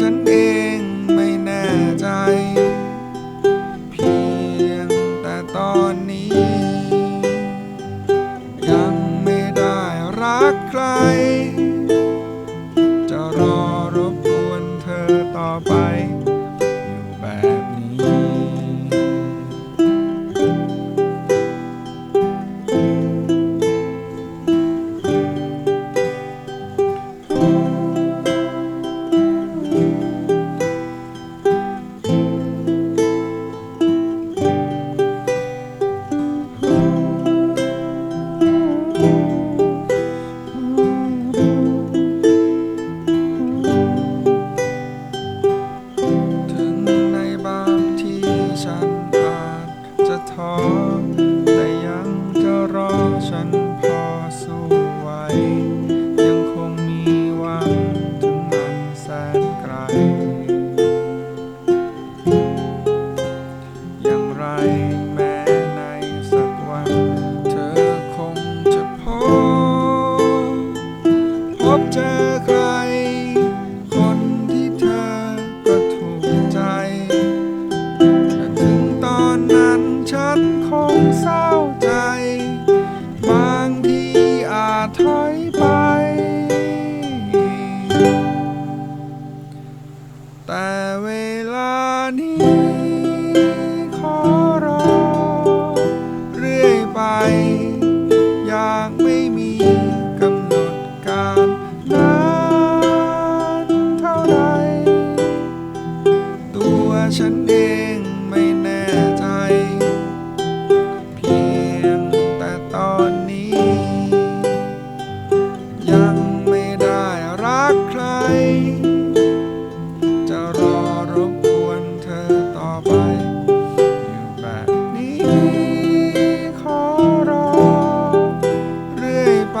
ฉันเอง ฉัน แต่เวลานี้ ขอรอ เรื่อยไป อย่างไม่มีกำหนดการนานเท่าไร ตัวฉันเองไม่แน่ จะรอรบกวนเธอต่อไป อยู่แบบนี้ขรอเรื่อยไป